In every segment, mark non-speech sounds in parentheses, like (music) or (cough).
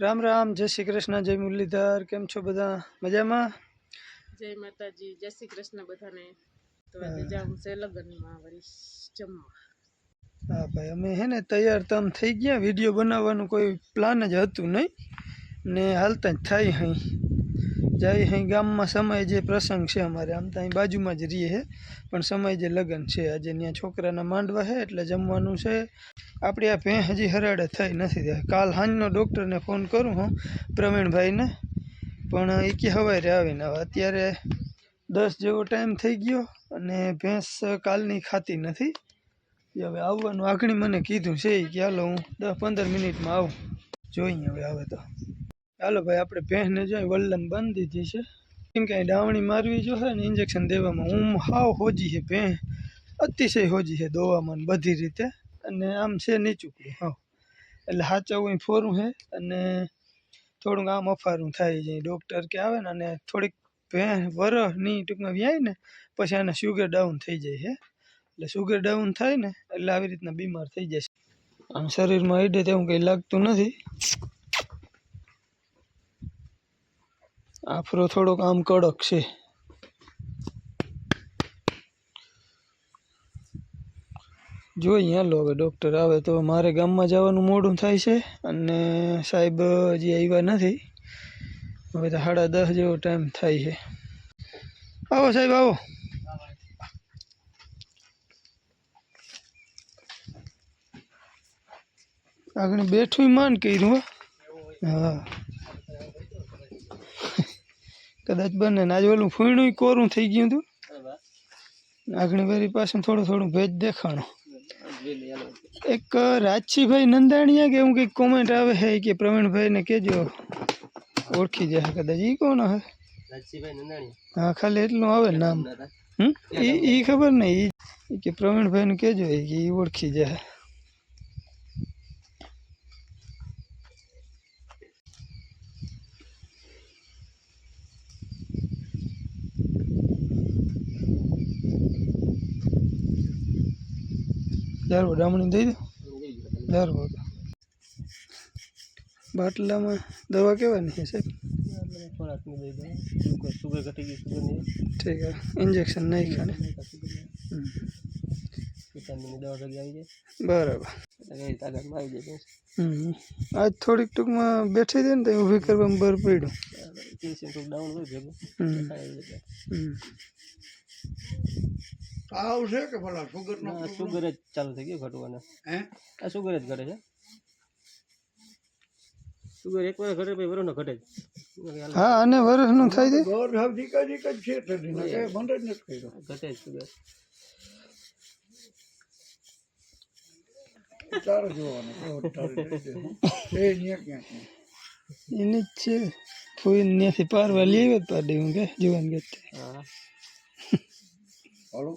રામ રામ જય શ્રી કૃષ્ણ જય મુરલીધર કેમ છો બધા? મજામાં? જય માતાજી જય શ્રી કૃષ્ણ બધાને. તો આજે જાઉં છે લગ્નમાં વળી જમવા. હા ભાઈ અમે હે ને તૈયાર તમ થઈ ગયા વીડિયો બનાવવાનું કોઈ પ્લાન જ હતું નહીં. ને હાલતા જ થાય અહીં. જાય અહીં ગામમાં સમય જે પ્રસંગ છે અમારે. આમ તો અહીં બાજુમાં જ રહીએ છે પણ સમય જે લગ્ન છે. આજે ત્યાં છોકરાના માંડવા છે એટલે જમવાનું છે. આપણી આ ભેં હજી હરાડે થઈ નથી કાલ સાંજનો ડૉક્ટરને ફોન કરું હું, પ્રવીણભાઈને. પણ એ કે હવારે આવીને. હવે અત્યારે દસ જેવો ટાઈમ થઈ ગયો અને ભેંસ કાલની ખાતી નથી. એ હવે આવવાનું. આગળ મને કીધું છે કે, હાલો, હું દસ પંદર મિનિટમાં આવું. જોઈએ હવે આવે તો. હાલો ભાઈ, આપણે ભેંસને જોઈએ વલ્લમ બંધ દીધી છે. કેમ કે ડાવણી મારવી જો છે ને ઇન્જેક્શન દેવામાં હું હાવ હોજી છે ભેં અતિશય હોજી છે દોવામાં બધી રીતે. અને આમ છે નીચું હાવ. એટલે હાચવું ફોરું છે અને થોડુંક આમ અફારું થાય છે. ડૉક્ટર કે આવે ને અને થોડીક ભેં વરહની ટૂંકમાં વ્યાય ને, પછી આને શુગર ડાઉન થઈ જાય છે એટલે શુગર ડાઉન થાય ને, એટલે આવી રીતના બીમાર થઈ જશે. આમ શરીરમાં અડે તેવું કંઈ લાગતું નથી. આફરો થોડોક આમ કડક છે. જોઈએ હાલો હવે ડૉક્ટર આવે તો મારે ગામમાં જવાનું મોડું થાય છે અને સાહેબ હજી આવ્યા નથી. હવે તો સાડા દસ જેવો ટાઈમ થાય છે. આવો સાહેબ, આવો. આગળ બેઠું માન કર્યું હા. કદાચ બને ને આજે ઓલું ફૂણું કોરું થઈ ગયું હતું. આગણી વારી પાસે થોડું થોડું ભેજ દેખાણો. એક રાજસીભાઈ નંદાણીયા કે એવું કંઈક કોમેન્ટ આવે છે કે પ્રવીણભાઈને કહેજો ઓળખી જાય કદાચ. એ કોણ હે? હા ખાલી એટલું આવે નામ. હમ? એ ખબર નહીં. એ કે પ્રવીણભાઈને કહેજો એ ઓળખી જાય દારૂ ડામણી દઈ દો. દર હતો બાટલામાં દવા કેવાની છે સુગર ઘટી ગઈ સુગર નહીં ઠીક છે. ઇન્જેક્શન નહીં ખાને બરાબર. આજ થોડીક ટૂંકમાં બેઠી હતી ને તો ઊભી કરવામાં બર પડ્યું. ડાઉન હોય ભેગું. તાવ છે કે ભલા સુગર નો સુગર જ ચાલુ થઈ ગયું ઘટવાનું. હે? આ સુગર જ ઘટે છે. સુગર એક વાર ઘટે પછી વરોનો ઘટે જ. હા અને વર્ષનું થાય છે? ગોર સાહેબ જીકા જ છે ઠંડી ના કે બંધ જ નથી કર્યો. ઘટે સુગર ચાર જોવાનું. એ ન્યા ક્યાં. એની છે. ફૂઈ ત્યાંથી પારવા આવ્યો પાડી હું કે જીવન ગત હા. હાલો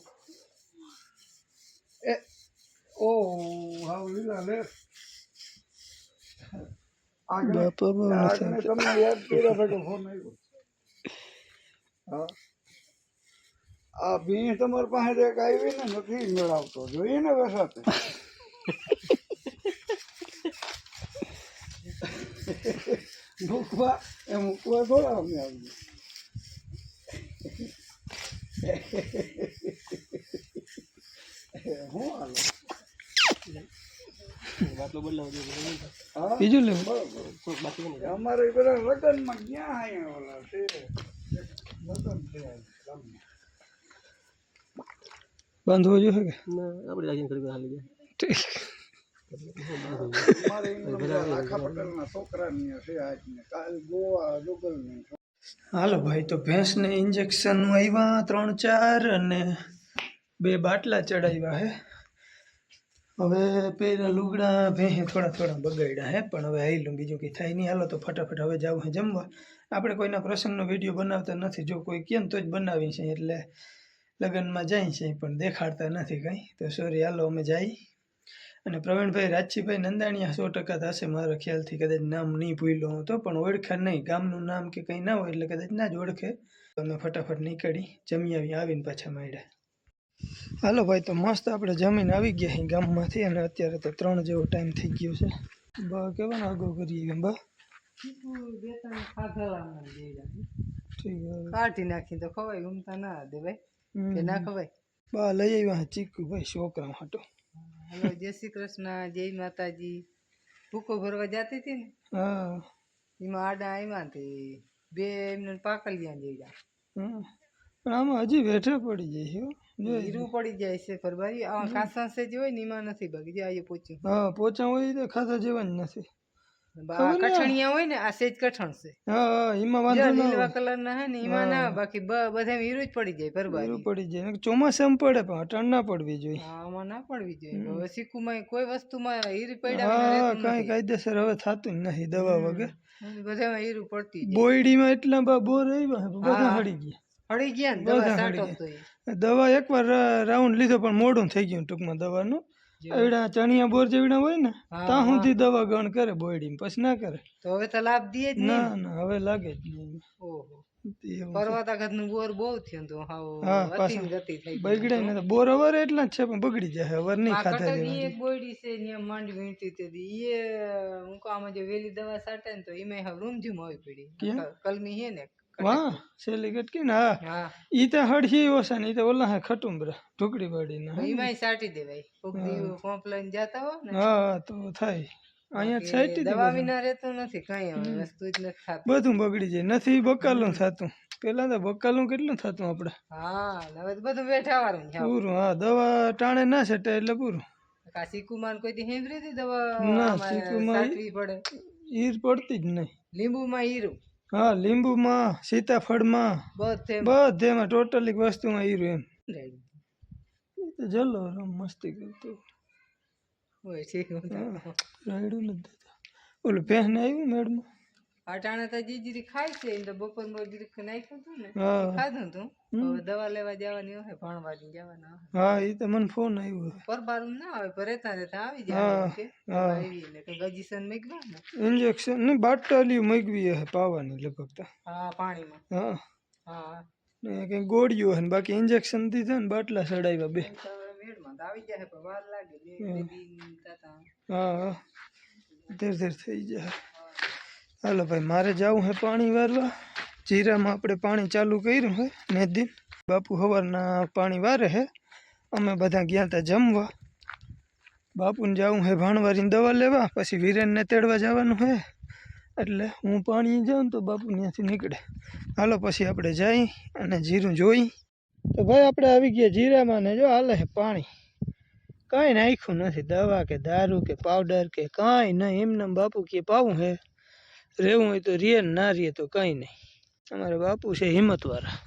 એ Oh, લીલા લે. આગળ બાપા બહુ આગળ તમને યાદ કર્યા ભેગો ફોન આવ્યો. હા. આ બી તમારી પાસે એક આવી ને નથી મેળવતો. જોઈએ ને વસાતે મૂકવા એ મૂકવા થોડા અમે આવીએ. બીજું લેવું અમારે બધા લગ્નમાં ક્યાં ઓલા છે? લગ્ન ગામમાં. બાંધવો જોઈએ કે? ના આપણે રાખીને કરી હાલી જાય ઠીક. અમારે આખા પટેલના છોકરાની છે આજને કાલ ગોવા જુગલની હાલો ભાઈ, તો ભેંસને ઇન્જેક્શન આવ્યા, ત્રણ, ચાર અને બે બાટલા ચડાવ્યા હે. હવે પેલા લુગડા ભેંસે થોડા થોડા બગાડ્યા હે, પણ હવે આવેલું બીજું કંઈ થાય નહીં. હાલો તો ફટાફટ હવે જાવું હે જમવા. આપણે કોઈના પ્રસંગનો વીડિયો બનાવતા નથી. જો કોઈ કેમ તો જ બનાવી છે એટલે લગ્નમાં જાય છે, પણ દેખાડતા નથી કંઈ. તો સોરી હાલો અમે જાય. અને પ્રવીણભાઈ રાજીભાઈ નંદાણીયા સો ટકા થશે મારા ખ્યાલથી કદાચ નામ નહીં ભૂલ્યો હું તો પણ ઓળખે નહીં. ગામનું નામ કે કંઈ ના હોય એટલે કદાચ ના જ ઓળખે. તમે અમે ફટાફટ નીકળી જમી આવી આવીને પાછા મળ્યા. હાલો ભાઈ તો મસ્ત આપણે જમીન આવી ગયા અહીં ગામમાંથી અને અત્યારે તો ત્રણ જેવો ટાઈમ થઈ ગયો છે. બા કેવાનો આગો કરીએ બા? કાઢી નાખી તો ખવાય ઉમતા ના દે ભાઈ. કે ના ખવાય? બા લઈ આવ્યા ચીકુ ભાઈ છોકરા હાટો. હલો જય શ્રી કૃષ્ણ જય માતાજી. ભૂકો ભરવા જતી હતી ને? હા. એમાં આડા આવ્યા તે બે એમને પાકલિયા જઈ ગયા પણ આમાં હજી વેઠે પડી જાય છે હીરું પડી જાય છે ફરવારી આ કાસા સે જે હોય ને એમાં નથી બગી જાય પૂછ્યું હા પોચા હોય તો ખાતા જેવા જ નથી. કઠણિયા હોય ને આ સેજ કઠણ છે. હા હા એમાં વાંધો લીલવા કલર ના હે ને એમાં ના બાકી બધા હીરું જ પડી જાય ફરવારી પડી જાય. ચોમાસામાં પડે પણ અટાણ ના પડવી જોઈએ. આમાં ના પડવી જોઈએ. હવે સિક્કુમાં કોઈ વસ્તુમાં હીરી પડ્યા કાંઈ કાયદેસર હવે થતું જ નહીં દવા વગર. બધામાં હીરું પડતી બોયડીમાં એટલા બા બોર આવ્યા બધા હળી ગયા. હળી ગયા ને સાટો. દવા એકવાર રાઉન્ડ લીધો પણ મોડું થઈ ગયું ટૂંકમાં દવાનું. એવડા ચણિયા બોર જેવડા હોય ને ત્યાં સુધી દવા ગણ કરે બોયડી પછી ના કરે. તો હવે તો લાભ દે જ ના ના હવે લાગે જ નહીં. ઓહો. બોર બહુ થયું તો હા, અતિ પાછું. ને ગતિ થઈ બગડે ને તો. બોર અવર એટલા જ છે પણ બગડી જાય અવર નહીં ખાતા એક બોયડી છે ત્યાં માંડ વીણતી તે. દી. હું કામ જે વેલી દવા સાટે ને તો એમાં હવે રૂમઝૂમ આવી પડી? કલમી હે ને વાહ સેલી કટકી ને હા. ઈ તો હડહી ઓછા ને ઈ તો ઓલા ખટુંબરા ઢોકળી વાળી ના? એમાંય સાટી દેવાય. કોક દી પંપ લઈને જાતા હો ને. હા તો થાય. અહીંયા છેટી દવા વિના રહેતું નથી કઈ વસ્તુ જ નથી થતું. બધું બગડી જાય. નથી બકાલું થતું. પેલા તો બકાલું કેટલું થતું આપણે હા હવે તો બધું બેઠા વાળું છે પૂરું હા દવા ટાણે ના સેટે એટલે પૂરું. કા સિકુમાન કોઈ દી હતી દવા ના, આમાં પડે. ઈર પડતી જ નહીં. લીંબુમાં હીરું હા લીંબુમાં સીતાફળમાં બધે બધેમાં ટોટલી વસ્તુમાં ઈરું એમ. જલો મસ્તી કરતો. હોય ઠીક રાયડું નથી ઓલું પહેને આવ્યું મેડમાં? અટાણે તો જીજરી ખાય છે એને તો બપોરમાં જીરીક નાખ્યું હતું ને હા. ખાધું તું હવે દવા લેવા જવાની હોય ભણવા જવાના હોય. હા એ તો મને ફોન આવ્યો. પરબારું ના આવે પર રહેતા રહેતા આવી જાય હા, એમ કે. હા. આવી ને કે ગજીસન મેકવા ને. ઇન્જેક્શન ને બાટલીઓ મગવી હે પાવાની લગભગ તો. હા પાણીમાં. હા. હા. ને કંઈ ગોળીઓ હે ને બાકી ઇન્જેક્શન દીધા ને બાટલા ચડાવ્યા બે. તો હવે મેળમાં તો આવી જાય પણ વાર લાગે બે બે દી થતા હા હા. ધીરે ધીરે થઈ જાય. હાલો ભાઈ, મારે જવું હે પાણી વારવા. જીરામાં આપણે પાણી ચાલુ કર્યું હે, ને દિન. બાપુ સવારના પાણી વારે હે. અમે બધા ગયા હતા જમવા. બાપુને જવું હે ભાણવારીની દવા લેવા, પછી વિરેનને તેડવા જવાનું હે. એટલે હું પાણી જાઉં ને તો બાપુ ત્યાંથી નીકળે. હાલો પછી આપણે જઈ અને જીરું જોઈ. તો ભાઈ, આપણે આવી ગયા જીરામાં ને જો હાલે છે પાણી. કાંઈ નાખ્યું નથી, દવા કે દારૂ કે પાવડર કે કાંઈ નહીં, એમને એમ બાપુ કે પાવું હે. રહેવું હોય તો રહે ના રીએ તો કંઈ નહીં. અમારે બાપુ છે હિંમતવાળા.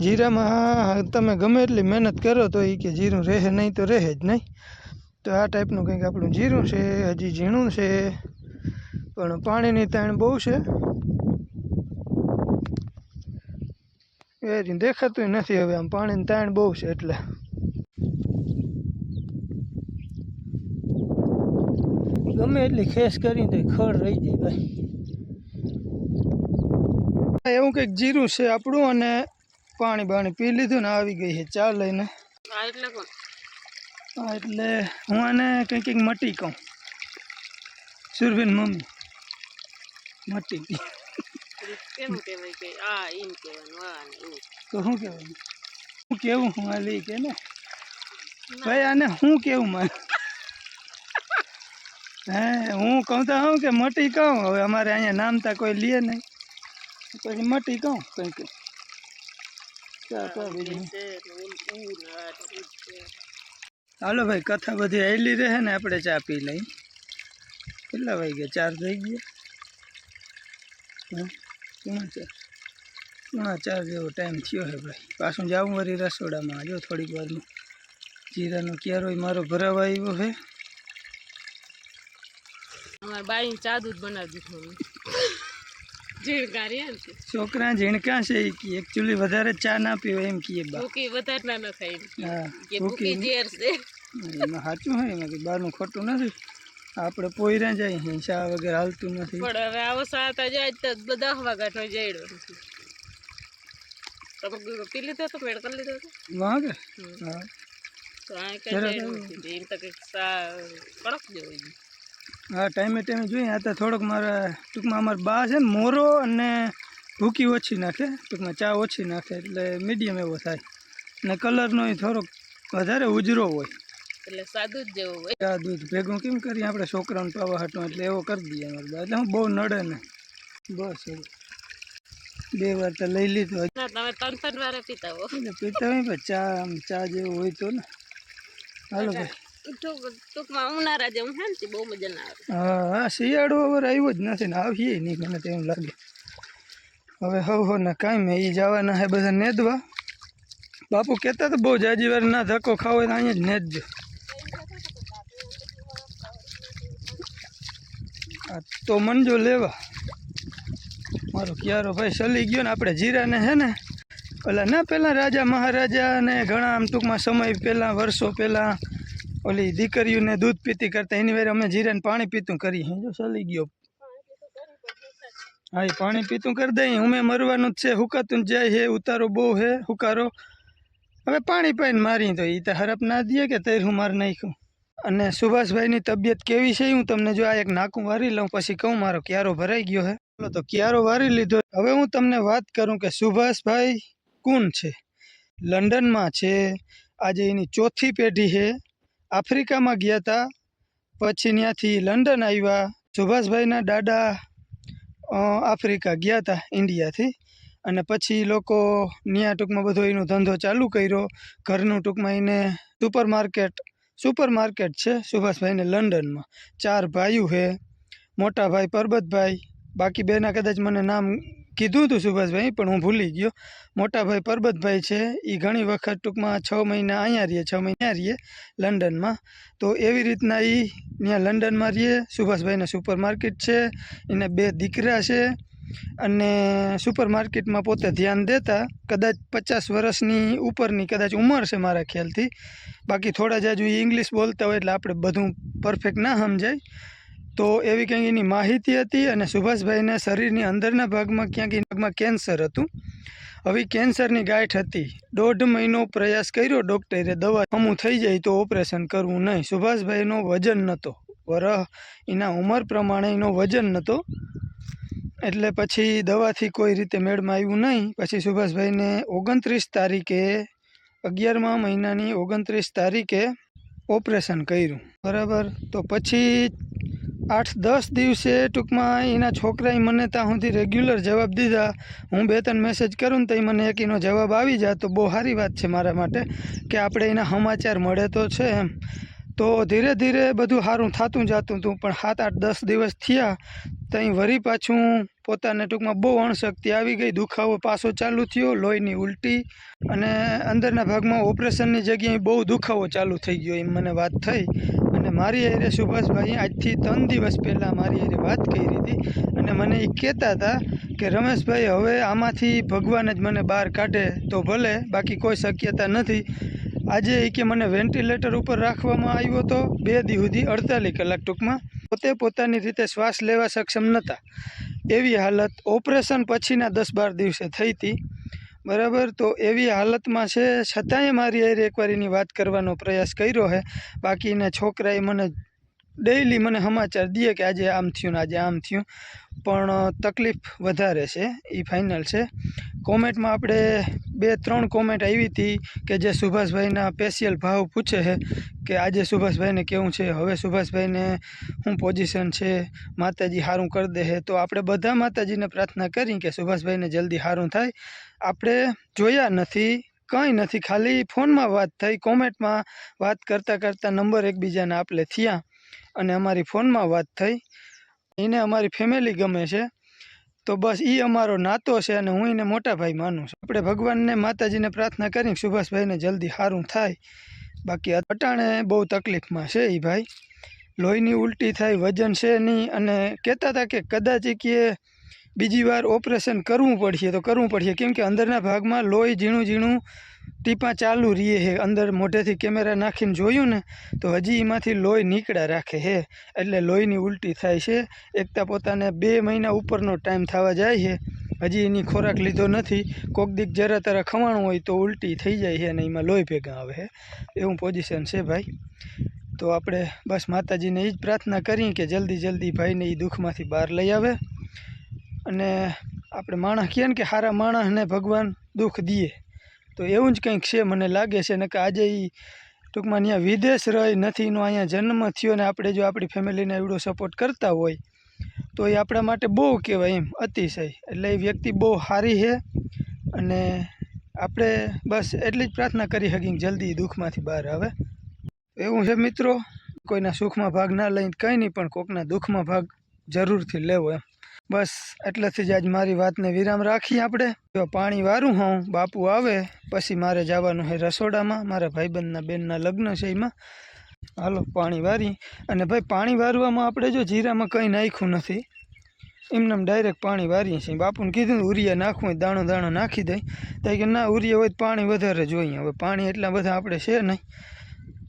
જીરામાં તમે ગમે એટલી મહેનત કરો તો એ કે જીરું રહે નહીં તો રહે જ નહીં. તો આ ટાઈપનું કંઈક આપણું જીરું છે, હજી ઝીણું છે, પણ પાણીની તાણ બહુ છે. એ દેખાતું નથી હવે આમ, પાણીની તાણ બહુ છે એટલે. ગમે એટલી ખેસ કરીને ખડ રહી જાય ભાઈ. એવું કંઈક જીરું છે આપણું અને પાણી બાણી પી લીધું ને આવી ગઈ છે. ચા લઈને. એટલે હા આને કંઈક કંઈક મટી કહું. સુરભીન મમ્મી. મટી તો શું કેવું હું કેવું હું લઈ કે ને? ભાઈ આને હું કેવું મારે (laughs) હે હું કહું તો હું કે મટી કહું. હવે અમારે અહીંયા નામતા કોઈ લે નહીં. પછી મટી કહું કંઈક હાલો ભાઈ કથા બધી આવેલી રહે ને આપણે ચા પી લઈ. કેટલા વાગ્યા ચાર થઈ ગયા? પૂણા પોણા ચાર પોણા ચાર જેવો ટાઈમ થયો હે ભાઈ. પાછું જાવું વળી રસોડામાં. જો થોડીક વારમાં જીરાનો ક્યારોય મારો ભરાવા આવ્યો હે. અમારે બાઈ ચા દૂધ બનાવી દીધું અમે. ઝીણકા રહ્યા ને તે. છોકરા ઝીણકા છે એ કે એકચ્યુઅલી વધારે ચા ના પીવે એમ કીએ બા ભૂકી વધારે ના ન ખાય એમ. હા કે ભૂકી ઝેર છે એમાં સાચું હોય એમાં કંઈ બહારનું ખોટું નથી આપણે પોઈરા જાય છે ચા વગર હાલતું નથી પણ હવે આવો સાતા જાય તો દસ વાગ્યા જઈડો તમે પી લીધો તો મેળ કરી લીધો તો વાગે હમ. હા તો આ કઈ જરા જઈડો નથી એમ તો કંઈક સા કડક જેવો હોય. હા ટાઈમે ટાઈમે જોઈએ આ તો થોડોક મારા ટૂંકમાં અમારા બા છે ને મોરો અને ભૂકી ઓછી નાખે ટૂંકમાં ચા ઓછી નાખે એટલે મીડિયમ એવો થાય. ને કલરનો થોડોક વધારે ઉજરો હોય. એટલે સાદું જ જેવું હોય. ચા દૂધ ભેગું કેમ કરીએ? આપણે છોકરાને પાવા હાટો એટલે એવો કરી દઈએ અમારે બા. એટલે હું બહુ નડે ને. બસ એવું બે વાર તો લઈ લીધો. તમે ત્રણ ત્રણ વાર પીતા હો. પીતા હોય ચા ચા જેવું હોય તો ને. હાલો ભાઈ. હા હા, શિયાળો હવે આવ્યો જ નથી ને આવીએ નહીં મને તો એમ લાગે. હવે હવ હો ને કાંઈ મેં એ જવાના હે બધા નેદવા. બાપુ કહેતા તો બહુ જાજી વાર ના ધક્કો ખાવો તો અહીંયા જ નેદજો. તો મનજો લેવા. મારો ક્યારો ભાઈ ચલી ગયો ને, આપણે જીરાને હે ને, પેલા ના પહેલાં રાજા મહારાજા ને ઘણા આમ ટૂંકમાં સમય પહેલાં, વર્ષો પહેલાં ઓલી દીકરીઓને દૂધ પીતી કરતા એની વાર અમે જીરે પાણી પીતું કરી. હે જો ચલી ગયો. હા, એ પાણી પીતું કરી દઈ. ઉમે મરવાનું જ છે. હુકાતું જાય હે, ઉતારો બહુ હે, હુકારો. હવે પાણી પાઈને મારી તો એ તો હરપ ના દે કે તૈર હું માર નાખ્યું. અને સુભાષભાઈની તબિયત કેવી છે? હું તમને જો આ એક નાકું વારી લઉં, પછી કહું મારો ક્યારો ભરાઈ ગયો હે. ચાલો તો ક્યારો વારી લીધો? હવે હું તમને વાત કરું કે સુભાષભાઈ કોણ છે? લંડનમાં છે. આજે એની ચોથી પેઢી છે. આફ્રિકામાં ગયા હતા પછી ત્યાંથી લંડન આવ્યા. સુભાષભાઈના દાદા આફ્રિકા ગયા હતા ઇન્ડિયાથી. અને પછી લોકો ત્યાં ટૂંકમાં બધો એનો ધંધો ચાલુ કર્યો. ઘરનું ટૂંકમાં એને સુપર માર્કેટ સુપર માર્કેટ છે સુભાષભાઈને લંડનમાં. ચાર ભાઈઓ છે મોટા ભાઈ પરબતભાઈ. બાકી બેના કદાચ મને નામ કીધું હતું સુભાષભાઈ, પણ હું ભૂલી ગયો. મોટાભાઈ પરબતભાઈ છે એ ઘણી વખત ટૂંકમાં છ મહિના અહીંયા રહીએ, છ મહિના રહીએ લંડનમાં. તો એવી રીતના એ ત્યાં લંડનમાં રહીએ. સુભાષભાઈને સુપર માર્કેટ છે, એને બે દીકરા છે અને સુપર માર્કેટમાં પોતે ધ્યાન દેતા કદાચ પચાસ વર્ષની ઉપરની કદાચ ઉંમર છે મારા ખ્યાલથી. બાકી થોડા જાજુ ઇંગ્લિશ બોલતા હોય એટલે આપણે બધું પરફેક્ટ ના સમજાય. તો એવી કંઈક એની માહિતી હતી અને સુભાષભાઈને શરીરની અંદરના ભાગમાં ક્યાંક ભાગમાં કેન્સર હતું. હવે કેન્સરની ગાંઠ હતી. દોઢ મહિનો પ્રયાસ કર્યો ડૉક્ટરે, દવા અમું થઈ જાય તો ઓપરેશન કરવું નહીં. સુભાષભાઈનો વજન નહોતો વરહ, એના ઉંમર પ્રમાણે એનો વજન નહોતો એટલે પછી દવાથી કોઈ રીતે મેળમાં આવ્યું નહીં. પછી સુભાષભાઈને ઓગણત્રીસ તારીખે, અગિયારમા મહિનાની ઓગણત્રીસ તારીખે ઓપરેશન કર્યું. બરાબર? તો પછી આઠ દસ દિવસે ટૂંકમાં એના છોકરાએ મને ત્યાં સુધી રેગ્યુલર જવાબ દીધા. હું બે ત્રણ મેસેજ કરું ને તો એ મને એક એનો જવાબ આવી જાય. તો બહુ સારી વાત છે મારા માટે કે આપણે એના સમાચાર મળે તો છે એમ. તો ધીરે ધીરે બધું સારું થતું જતું હતું, પણ સાત આઠ દસ દિવસ થયા ત્યાં વરી પાછું પોતાને ટૂંકમાં બહુ અણશક્તિ આવી ગઈ. દુખાવો પાછો ચાલુ થયો, લોહીની ઉલટી અને અંદરના ભાગમાં ઓપરેશનની જગ્યાએ બહુ દુખાવો ચાલુ થઈ ગયો એમ મને વાત થઈ. અને મારી હારે સુભાષભાઈ આજથી ત્રણ દિવસ પહેલાં મારી હારે વાત કરી હતી અને મને એ કહેતા હતા કે, રમેશભાઈ, હવે આમાંથી ભગવાન જ મને બહાર કાઢે તો ભલે, બાકી કોઈ શક્યતા નથી. આજે એ કે મને વેન્ટિલેટર ઉપર રાખવામાં આવ્યો હતો બે દિ સુધી અડતાલીસ કલાક ટૂંકમાં પોતે પોતાની રીતે શ્વાસ લેવા સક્ષમ નહોતા. એવી હાલત ઓપરેશન પછીના દસ બાર દિવસે થઈ હતી. બરાબર? તો એવી હાલતમાં છે. છતાંય મારી હારે એકવાર એની વાત કરવાનો પ્રયાસ કર્યો છે બાકી એના છોકરાએ મને ડેઈલી મને સમાચાર દે કે આજે આમ થયું ને આજે આમ થયું. પણ તકલીફ વધારે છે એ ફાઇનલ છે. કોમેન્ટમાં આપણે બે, ત્રણ કોમેન્ટ આવી હતી કે જે સુભાષભાઈના સ્પેશિયલ ભાવ પૂછે છે કે આજે સુભાષભાઈને કેવું છે, હવે સુભાષભાઈને શું પોઝિશન છે, માતાજી સારું કરી દે છે. તો આપણે બધા માતાજીને પ્રાર્થના કરી કે સુભાષભાઈને જલ્દી સારું થાય. આપણે જોયા નથી, કંઈ નથી, ખાલી ફોનમાં વાત થઈ, કોમેન્ટમાં વાત કરતાં કરતાં નંબર એકબીજાને આપણે થયા. અને અમારી ફોનમાં વાત થઈ. એને અમારી ફેમિલી ગમે છે. તો બસ એ અમારો નાતો છે અને હું એને મોટા ભાઈ માનું છું. આપણે ભગવાનને, માતાજીને પ્રાર્થના કરી સુભાષભાઈને જલ્દી સારું થાય. બાકી અટાણે બહુ તકલીફમાં છે એ ભાઈ. લોહીની ઉલટી થાય, વજન છે નહીં અને કહેતા હતા કે કદાચ કે બીજી વાર ઓપરેશન કરવું પડશે તો કરવું પડશે. કેમ કે અંદરના ભાગમાં લોહી ઝીણું ઝીણું ટીપાં ચાલુ રહીએ હે, અંદર મોઢેથી કેમેરા નાખીને જોયું ને, તો હજી એમાંથી લોહી નીકળ્યા રાખે છે એટલે લોહીની ઉલટી થાય છે. એકતા પોતાને બે મહિના ઉપરનો ટાઈમ થવા જાય છે હજી એની ખોરાક લીધો નથી. કોક દીક જરા તરા ખવાણું હોય તો ઉલટી થઈ જાય છે અને એમાં લોહી ભેગા આવે છે એવું પોઝિશન છે ભાઈ. તો આપણે બસ માતાજીને એ જ પ્રાર્થના કરીએ કે જલ્દી જલ્દી ભાઈને એ દુઃખમાંથી બહાર લઈ આવે. અને આપણે માણસ કહીએ ને કે સારા માણસને ભગવાન દુઃખ દે તો એવું જ કંઈક છે, મને લાગે છે ને કે આજે એ ટૂંકમાં અહીંયા વિદેશ રહી નથી, એનો અહીંયા જન્મ થયો ને આપણે જો આપણી ફેમિલીને એવડો સપોર્ટ કરતા હોય, તો એ આપણા માટે બહુ કહેવાય એમ, અતિશય. એટલે એ વ્યક્તિ બહુ સારી છે અને આપણે બસ એટલી જ પ્રાર્થના કરી શકીએ જલ્દી દુઃખમાંથી બહાર આવે. એવું છે મિત્રો? કોઈના સુખમાં ભાગ ના લઈને કંઈ નહીં, પણ કોકના દુઃખમાં ભાગ જરૂરથી લેવો એમ. બસ, એટલેથી જ આજ મારી વાતને વિરામ રાખીએ આપણે. જો પાણી વારું હોઉં, બાપુ આવે, પછી મારે જવાનું છે રસોડામાં, મારા ભાઈબંધના બેનના લગ્ન છે એમાં. હાલો, પાણી વારી. અને ભાઈ, પાણી વારવામાં આપણે જો જીરામાં કંઈ નાખ્યું નથી. એમને ડાયરેક્ટ પાણી વારીએ છીએ. બાપુને કીધું ઉરિયા નાખવું હોય, દાણો દાણો નાખી દઈ. તો કે ના, ઉરિયા હોય પાણી વધારે જોઈએ. હવે પાણી એટલા બધા આપણે છે નહીં.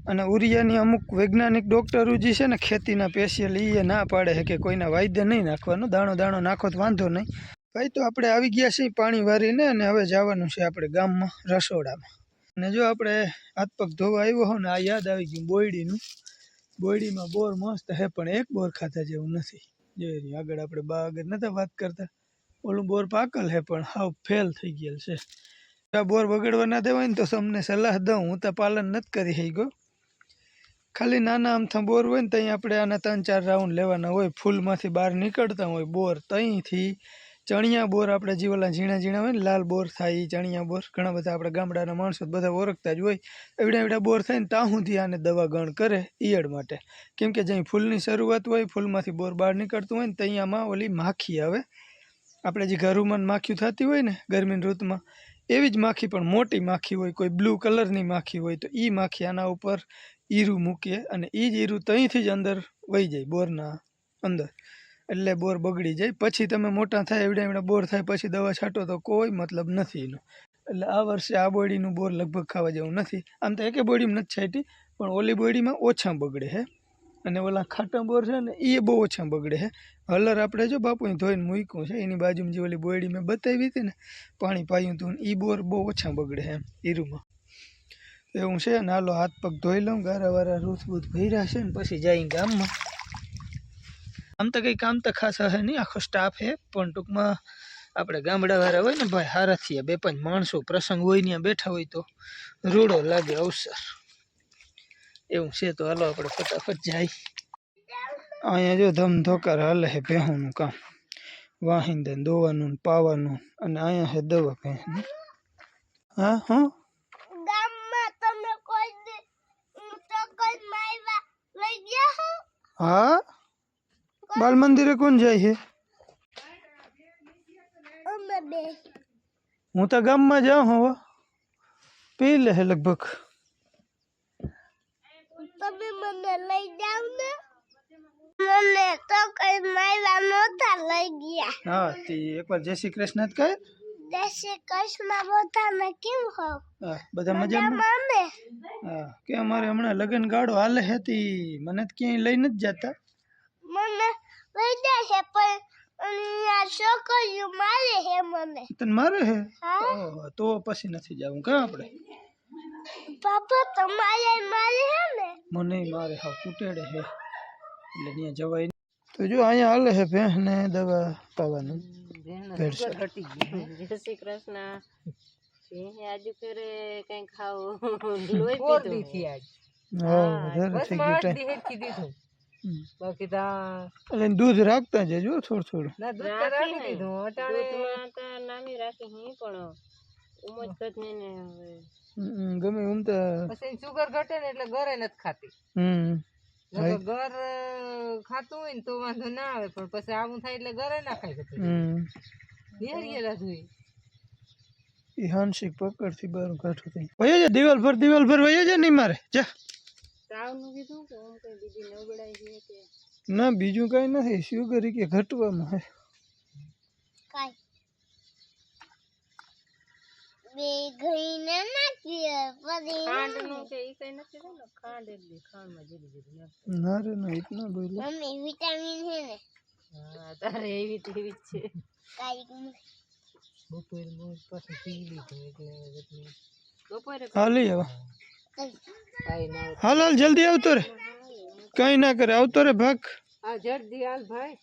અને ઉરિયાની અમુક વૈજ્ઞાનિક ડૉક્ટરો જે છે ને ખેતીના પેશિયલ એ ના પાડે છે કે કોઈના વાયદે નહીં નાખવાનો, દાણો દાણો નાખો તો વાંધો નહીં. ભાઈ તો આપણે આવી ગયા છીએ પાણી વારીને અને હવે જવાનું છે આપણે ગામમાં, રસોડામાં. અને જો આપણે હાથ પગ ધોવા આવ્યો હો ને, આ યાદ આવી ગયું બોયડીનું. બોયડીમાં બોર મસ્ત હે, પણ એક બોર ખાતા જેવું નથી. જોઈ રહ્યું આગળ આપણે બા આગળ નતા વાત કરતા. ઓલું બોર પાકલ હે, પણ હાવ ફેલ થઈ ગયેલ છે. આ બોર બગડવા ના દેવાય ને તો તમને સલાહ દઉં, હું તો પાલન નથી કરી ગયો ખાલી નાના આમથા બોર હોય ને ત્યાં આપણે આના ત્રણ ચાર રાઉન્ડ લેવાના હોય. ફૂલમાંથી બહાર નીકળતા હોય બોર ત્યાંથી ચણિયા બોર આપણે જે ઓલા ઝીણા ઝીણા હોય ને લાલ બોર થાય એ ચણિયા બોર. ઘણા બધા આપણે ગામડાના માણસો બધા ઓળખતા જ હોય. એવડા એવડા બોર થાય ને ત્યાં સુધી આને દવા ગણ કરે ઈયળ માટે. કેમ કે જ્યાં ફૂલની શરૂઆત હોય, ફૂલમાંથી બોર બહાર નીકળતું હોય ને ત્યાંમાં ઓલી માખી આવે. આપણે જે ઘરોમાં માખીઓ થતી હોય ને ગરમીની ઋતુમાં, એવી જ માખી પણ મોટી માખી હોય, કોઈ બ્લુ કલરની માખી હોય તો એ માખી આના ઉપર ઈરું મૂકીએ અને એ જ ઈરું ત્યાંથી જ અંદર વહી જાય બોરના અંદર. એટલે બોર બગડી જાય. પછી તમે મોટા થાય એવડા એવડા બોર થાય પછી દવા છાંટો તો કોઈ મતલબ નથી એનો. એટલે આ વર્ષે આ બોડીનું બોર લગભગ ખાવા જેવું નથી. આમ તો એકે બોડીમાં નથી છાંટી, પણ ઓલી બોડીમાં ઓછા બગડે છે અને ઓલા ખાટા બોર છે ને એ બહુ ઓછા બગડે છે હલર આપણે જો બાપુએ ધોઈને મૂક્યું છે, એની બાજુમાં જે ઓલી બોયડી મેં બતાવી હતી ને, પાણી પાયું હતું એ બોર બહુ ઓછા બગડે છે એમ ઈરુમાં. એવું છે ને, હાલો હાથ પગ ધોઈ લઉં ગારા વારા રૂથ બૂથ ભર્યા છે ને, પછી જઈ ગામમાં. આમ તો કંઈ કામ તો ખાસ હશે નહીં, આખો સ્ટાફ હે પણ ટૂંકમાં આપણે ગામડાવાળા હોય ને ભાઈ, હારા થઈએ બે પાંચ માણસો, પ્રસંગ હોય ત્યાં બેઠા હોય તો રૂડો લાગે અવસર. એવું છે તો હાલો આપણે ફટાફટ જાય. અહીંયા જો ધમધોકાર હાલે છે ભેહુંનું કામ. વાહિંદે દોવાનું પાવાનું, અને અહીંયા છે દવા ભેંસની હા હા ગામમાં તમે કોઈ દી- ઉમ તો કોઈ માયવા લઈ ગયા હો હા બાલ મંદિરે કોણ જાય છે અમે બે હું તો ગામમાં જાઉં હવે પી લે છે લગભગ તમે મને લઈ જાવ ને મને તો કોઈ માયવા નહોતા લઈ ગયા હા તે એકવાર જય શ્રી કૃષ્ણ જ કહે દેશી કચ્છમાં બધાને કેમ હો? હા બધા મજામાં? મામે? હા કે અમારે હમણાં લગ્ન ગાળો હાલે છે તી મને તો ક્યાંય લઈ નથી જતા. મને લઈ જશે પણ અહીંયા છોકરીઓ મારે હે મને. તને મારે હે? હા. ઓહો, તો પછી નથી જવું. કા આપણે? પાપા તમારે મારે હે ને? મને મારે હા કૂટેડે હે. એટલે ત્યાં જવાય નહીં તો જો અહીંયા હાલે છે ભેંસ ને દવા પાવાનું. ભેળસેળ. જય શ્રી કૃષ્ણ. ફેરે કઈ ખાવું. (laughs) લોહી દીધી આજ. દીધું. હમ. બાકી તા દૂધ રાખતા જજો થોડું થોડું. ના દૂધ રાખી દીધું અટાણે. દૂધમાં તો નાની રાખી હી પણ ઉમજ કદ ને ગમે ઉમતા તો પછી સુગર ઘટે ને એટલે ઘરે નથી ખાતી. હમ. ઘર ખાતું હોય ને તો વાંધો ના આવે પણ પછી આવું થાય એટલે ઘરે ના ખાઈ શકે. હમ. નિહરિયેલા જોઈએ એ. હાંસિક પકડથી બહાર કાઢો થઈ વયો જા દિવાલ પર દિવાલ પર વયો જા નહીં મારે. જા. તાવનું કીધું કે હું કઈ બીજી નબળાઈ છે કે? ના બીજું કઈ નથી શું કરી કે ઘટવામાં હે. કાઈ. બે ઘઈને નાખીએ. પછી ઈ કઈ નથી ને ખાંડ ખાંડમાં નાખ ના રે ના ઇતના બોલો મમ્મી વિટામિન છે ને? હા તારે એવી તેવી છે. કાંઈક બપોર મોજ પાછું પી લીધું એટલે એટલે બપોરે હા ના હોય. હાલ હાલ જલ્દી આવતો રે. કઈ ના કરે આવતો રે ભાગ આ જલ્દી હાલ ભાઈ.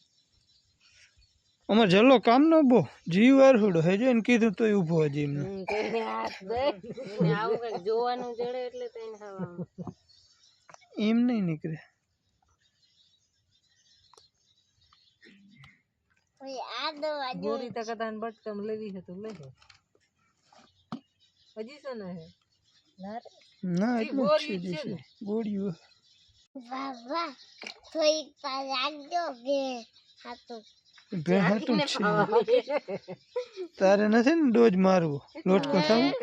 અમાર જલ્લો કામ નો બો જીવ વારહુડો હે જો એને કીધું તોય ઊભો હજી એમને જોવાનું જડે એટલે તો હવા એમ નહીં નીકળે. બટકમ લેવી છે તો લઈ લે હજી ને હે? ના એટલું જ છે ગોળીઓ. વાહ વાહ. રાખજો હાથું છે તારે નથી ને ડોજ મારવો? લોટકો ઠીક.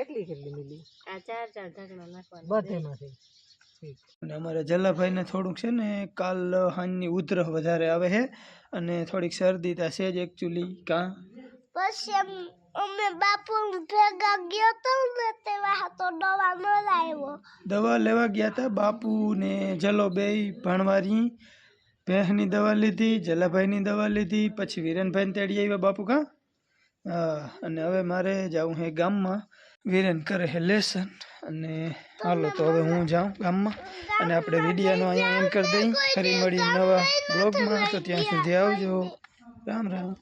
અને અમારા જલાભાઈને થોડુંક છે ને કાલ હાનની ઉધરહ વધારે આવે છે અને થોડીક શરદી તા છે જ એકચ્યુઅલી કાં? પછી એમ- અમે બાપુ ભેગા ગયો તો ને તેવા તો દવા ન લાવ્યો. દવા લેવા ગયા હતા બાપુ ને જલો બેય ભણવારી. ભેંસની દવા લીધી, જલાભાઈની દવા લીધી, પછી વિરેનભાઈને તેડી આવ્યા બાપુ કાં હા અને હવે મારે જવું હે ગામમાં. વિરેન કરે હે લેસન. અને હાલો તો હવે હું જાઉં ગામમાં. અને આપણે વિડીયાનો અહીંયા એન્ડ કરી દઈ. ફરી મળી નવા બ્લોગમાં. તો ત્યાં સુધી આવજો. રામ રામ.